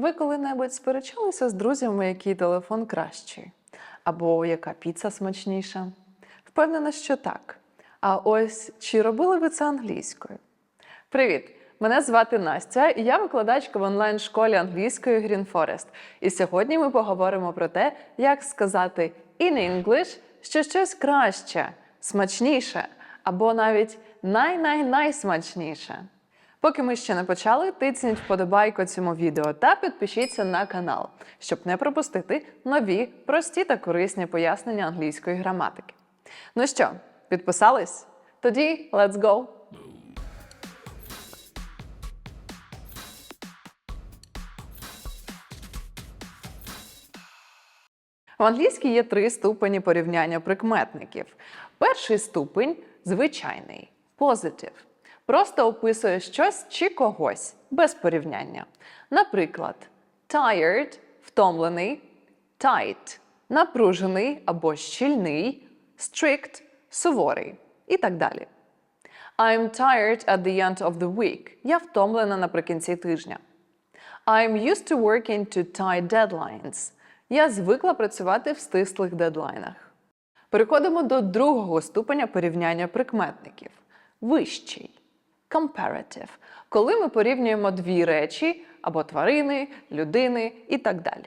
Ви коли-небудь сперечалися з друзями, який телефон кращий? Або яка піца смачніша? Впевнена, що так. А ось чи робили ви це англійською? Привіт! Мене звати Настя, і я викладачка в онлайн-школі англійської Green Forest. І сьогодні ми поговоримо про те, як сказати in English, що щось краще, смачніше або навіть най-най-найсмачніше. Поки ми ще не почали, тицніть вподобайку цьому відео та підпишіться на канал, щоб не пропустити нові, прості та корисні пояснення англійської граматики. Ну що, підписались? Тоді let's go! В англійській є три ступені порівняння прикметників. Перший ступень звичайний positive. Просто описує щось чи когось без порівняння. Наприклад, tired втомлений, tight напружений або щільний, strict суворий і так далі. I'm tired at the end of the week. Я втомлена наприкінці тижня. I'm used to working to tight deadlines. Я звикла працювати в стислих дедлайнах. Переходимо до другого ступеня порівняння прикметників. Вищий comparative, коли ми порівнюємо дві речі або тварини, людини і так далі.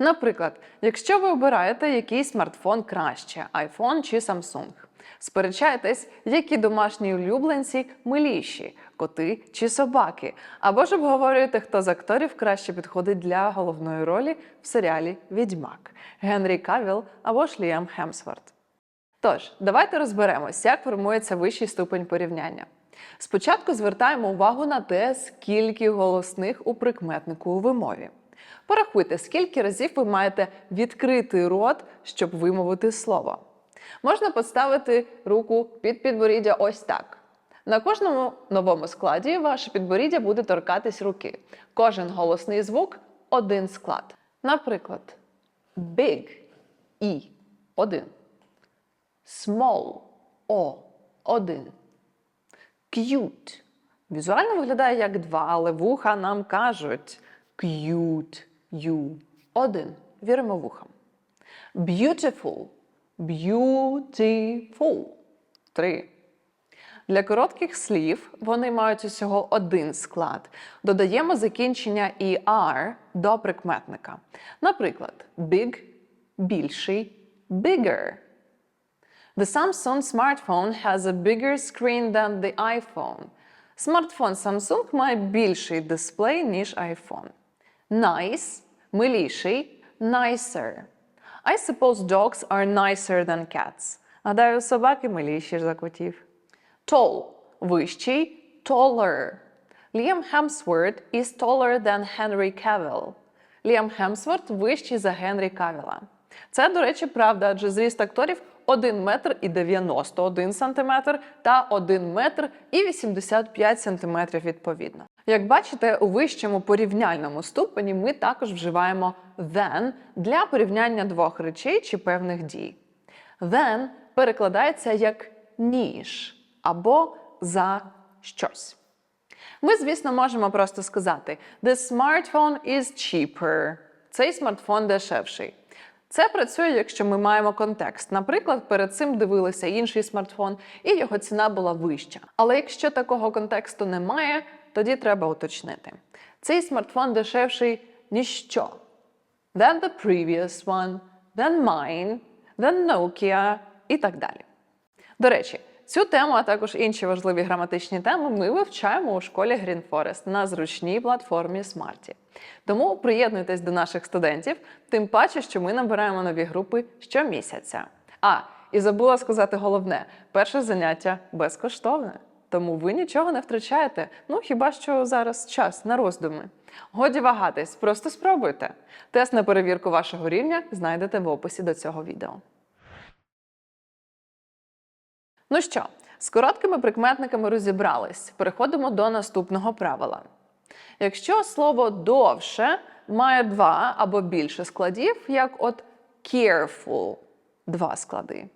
Наприклад, якщо ви обираєте який смартфон краще iPhone чи Samsung, сперечаєтесь, які домашні улюбленці миліші, коти чи собаки, або ж обговорюєте, хто з акторів краще підходить для головної ролі в серіалі Відьмак Генрі Кавіл або ж Хемсворт. Тож, давайте розберемось, як формується вищий ступень порівняння. Спочатку звертаємо увагу на те, скільки голосних у прикметнику у вимові. Порахуйте, скільки разів ви маєте відкрити рот, щоб вимовити слово. Можна поставити руку під підборіддя ось так. На кожному новому складі ваше підборіддя буде торкатись руки. Кожен голосний звук один склад. Наприклад, big і один. Small о один. Cute. Візуально виглядає як два, але вуха нам кажуть cute, you. Один. Віримо вухам. Beautiful. Beautiful. Три. Для коротких слів вони мають усього один склад. Додаємо закінчення «er» до прикметника. Наприклад, big більший, bigger. The Samsung smartphone has a bigger screen than the iPhone. Смартфон Samsung має більший дисплей, ніж iPhone. Nice – миліший, nicer. I suppose dogs are nicer than cats. Гадаю, собаки миліші за котів. Tall – вищий, taller. Liam Hemsworth is taller than Henry Cavill. Ліам Хемсворт вищий за Генрі Кавіла. Це, до речі, правда, адже зріст акторів 1 метр і 91 сантиметр та 1 метр і 85 сантиметрів відповідно. Як бачите, у вищому порівняльному ступені ми також вживаємо than для порівняння двох речей чи певних дій. Then перекладається як ніж або за щось. Ми, звісно, можемо просто сказати The smartphone is cheaper. Цей смартфон дешевший. Це працює, якщо ми маємо контекст. Наприклад, перед цим дивилися інший смартфон, і його ціна була вища. Але якщо такого контексту немає, тоді треба уточнити. Цей смартфон дешевший ніщо. Than the previous one, than mine, than Nokia і так далі. До речі, цю тему, а також інші важливі граматичні теми ми вивчаємо у школі Green Forest на зручній платформі Smarty. Тому приєднуйтесь до наших студентів, тим паче, що ми набираємо нові групи щомісяця. А, і забула сказати головне: перше заняття безкоштовне. Тому ви нічого не втрачаєте. Ну хіба що зараз час на роздуми. Годі вагатись, просто спробуйте. Тест на перевірку вашого рівня знайдете в описі до цього відео. Ну що, з короткими прикметниками розібрались. Переходимо до наступного правила. Якщо слово довше має два або більше складів, як от careful два склади,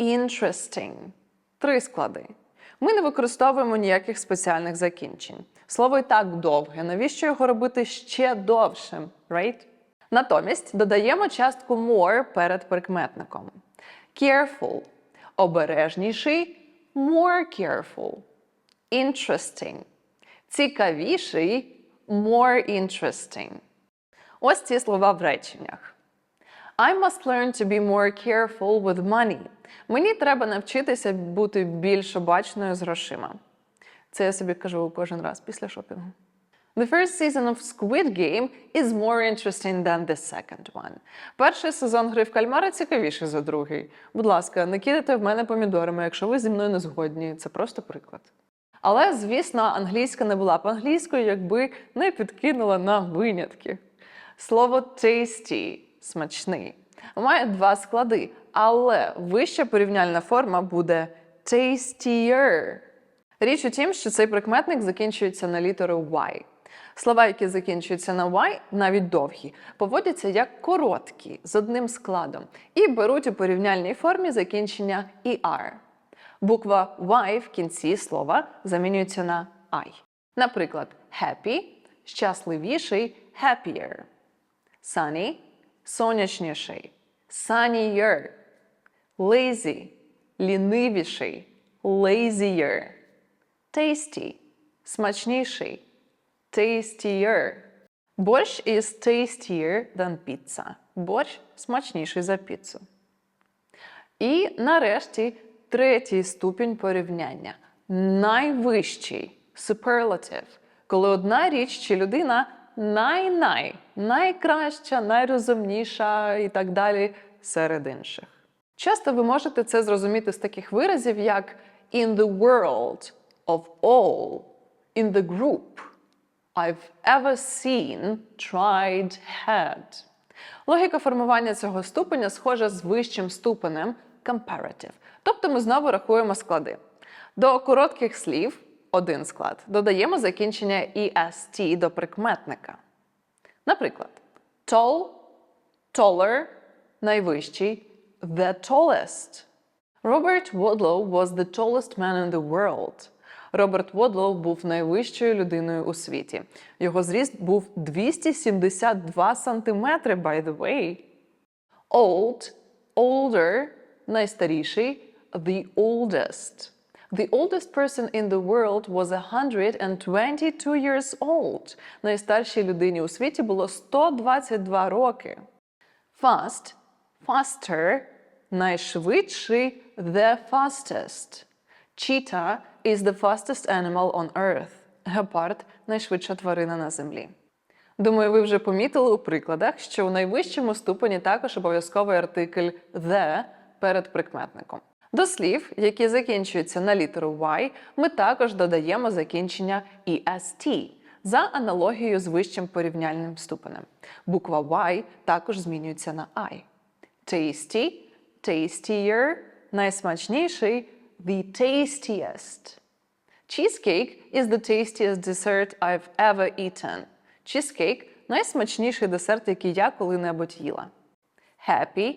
interesting три склади, Ми не використовуємо ніяких спеціальних закінчень. Слово і так довге. Навіщо його робити ще довшим? Right? Натомість додаємо частку more перед прикметником. Careful обережніший, more careful. Interesting цікавіший, more interesting. Ось ці слова в реченнях. I must learn to be more careful with money. Мені треба навчитися бути більш обачною з грошима. Це я собі кажу кожен раз після шопінгу. The first season of Squid Game is more interesting than the second one. Перший сезон гри в кальмара цікавіший за другий. Будь ласка, не кидайте в мене помідорами, якщо ви зі мною не згодні. Це просто приклад. Але, звісно, англійська не була б англійською, якби не підкинула на винятки. Слово tasty смачний має два склади, але вища порівняльна форма буде tastier. Річ у тім, що цей прикметник закінчується на літеру Y. Слова, які закінчуються на Y, навіть довгі, поводяться як короткі з одним складом і беруть у порівняльній формі закінчення ER. Буква Y в кінці слова замінюється на I. Наприклад, happy щасливіший happier. Sunny сонячніший. Sunnier. Lazy лінивіший. Lazier. Tasty смачніший. Tastier. Борщ is tastier than pizza. Борщ смачніший за піцу. І нарешті третій ступінь порівняння. Найвищий superlative, коли одна річ чи людина най-най, найкраща, найрозумніша і так далі серед інших. Часто ви можете це зрозуміти з таких виразів, як in the world of all, in the group, I've ever seen, tried, had. Логіка формування цього ступеня схожа з вищим ступенем comparative. Тобто ми знову рахуємо склади. До коротких слів один склад додаємо закінчення EST до прикметника. Наприклад, tall, taller, найвищий, the tallest. Robert Wadlow was the tallest man in the world. Роберт Водлоу був найвищою людиною у світі. Його зріст був 272 сантиметри, by the way. Old, older, найстаріший, the oldest. The oldest person in the world was 122 years old. Найстаршій людині у світі було 122 роки. Fast, faster, найшвидший, the fastest. Cheetah is the fastest animal on earth. Гепард найшвидша тварина на землі. Думаю, ви вже помітили у прикладах, що у найвищому ступені також обов'язковий артикль the перед прикметником. До слів, які закінчуються на літеру Y, ми також додаємо закінчення EST за аналогією з вищим порівняльним ступенем. Буква Y також змінюється на I. Tasty, tastier, найсмачніший, the tastiest. Cheesecake is the tastiest dessert I've ever eaten. Cheesecake – найсмачніший десерт, який я коли-небудь їла. Happy,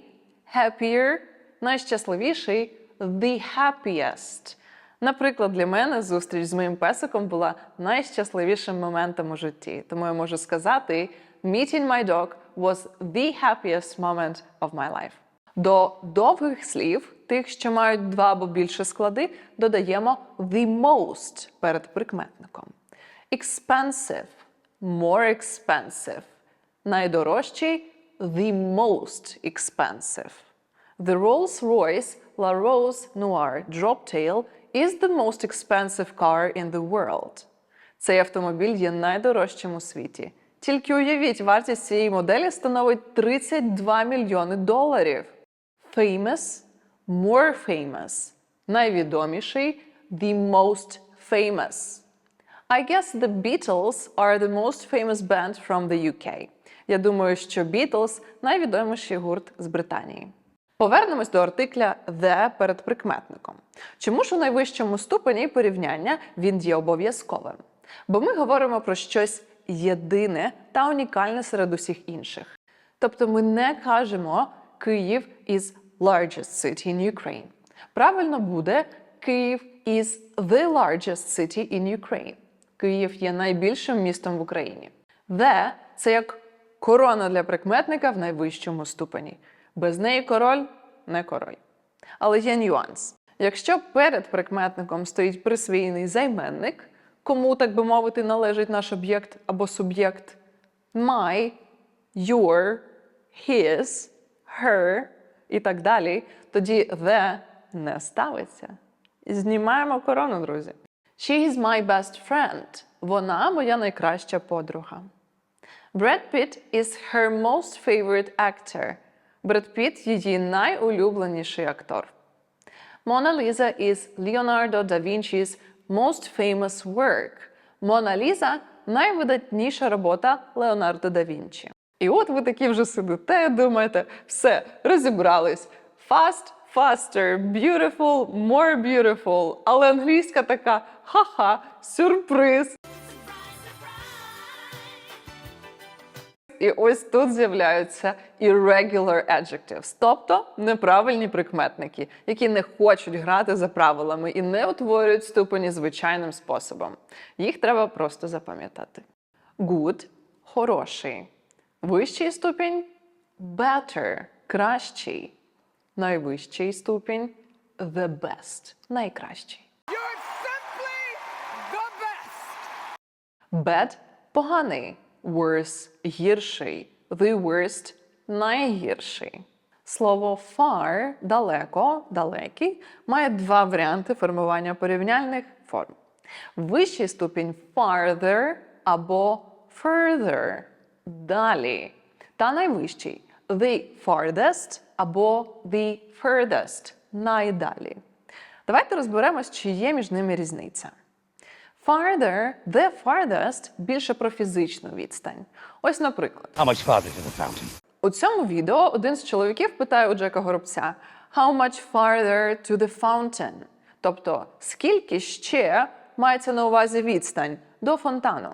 happier, найщасливіший, the happiest. Наприклад, для мене зустріч з моїм песиком була найщасливішим моментом у житті. Тому я можу сказати, meeting my dog was the happiest moment of my life. До довгих слів, тих, що мають два або більше склади, додаємо the most перед прикметником. Expensive – more expensive. Найдорожчий the most expensive. The Rolls-Royce La Rose Noir Droptail is the most expensive car in the world. Цей автомобіль є найдорожчим у світі. Тільки уявіть, вартість цієї моделі становить 32 мільйони доларів. Famous, more famous. Найвідоміший the most famous. I guess the Beatles are the most famous band from the UK. Я думаю, що Beatles – найвідоміший гурт з Британії. Повернемось до артикля the перед прикметником. Чому ж у найвищому ступені порівняння він є обов'язковим? Бо ми говоримо про щось єдине та унікальне серед усіх інших. Тобто ми не кажемо Київ is largest city in Ukraine. Правильно буде Київ is the largest city in Ukraine. Київ є найбільшим містом в Україні. The – це як корона для прикметника в найвищому ступені. Без неї король не король. Але є нюанс. Якщо перед прикметником стоїть присвійний займенник, кому, так би мовити, належить наш об'єкт або суб'єкт my, your, his, her і так далі, тоді the не ставиться. Знімаємо корону, друзі. She is my best friend. Вона моя найкраща подруга. Brad Pitt is her most favorite actor. Бред Піт – її найулюбленіший актор. Mona Lisa is Leonardo da Vinci's most famous work. Мона Ліза найвидатніша робота Леонардо да Вінчі. І от ви такі вже сидите, думаєте, все, розібрались. Fast, faster, beautiful, more beautiful. Але англійська така ха-ха, сюрприз. І ось тут з'являються irregular adjectives, тобто неправильні прикметники, які не хочуть грати за правилами і не утворюють ступені звичайним способом. Їх треба просто запам'ятати. Good – хороший. Вищий ступінь better – кращий. Найвищий ступінь the best – найкращий. You're simply the best. Bad – поганий, worse – гірший, the worst – найгірший. Слово far – далеко, далекий має два варіанти формування порівняльних форм. Вищий ступінь farther або further – далі. Та найвищий the farthest або the furthest – найдалі. Давайте розберемось, чи є між ними різниця. Farther, the farthest більше про фізичну відстань. Ось, наприклад, How much farther to the fountain? у цьому відео один з чоловіків питає у Джека Горобця How much farther to the fountain? Тобто, скільки ще мається на увазі відстань до фонтану.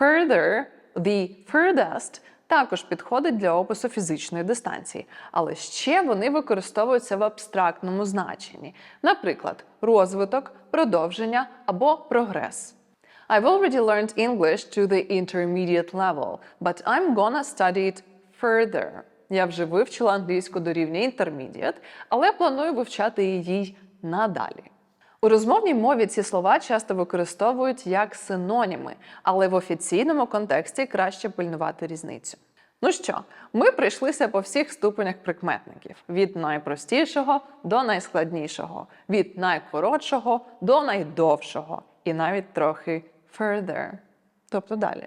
Further, the furthest також підходить для опису фізичної дистанції, але ще вони використовуються в абстрактному значенні, наприклад, розвиток, продовження або прогрес. I've already learned English to the intermediate level, but I'm gonna study it further. Я вже вивчила англійську до рівня intermediate, але планую вивчати її надалі. У розмовній мові ці слова часто використовують як синоніми, але в офіційному контексті краще пильнувати різницю. Ну що, ми прийшлися по всіх ступенях прикметників: від найпростішого до найскладнішого, від найкоротшого до найдовшого, і навіть трохи further, тобто далі.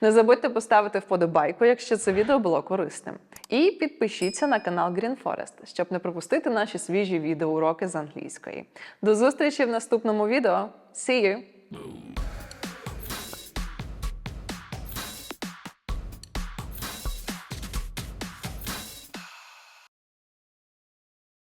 Не забудьте поставити вподобайку, якщо це відео було корисним. І підпишіться на канал Green Forest, щоб не пропустити наші свіжі відеоуроки з англійської. До зустрічі в наступному відео. See you!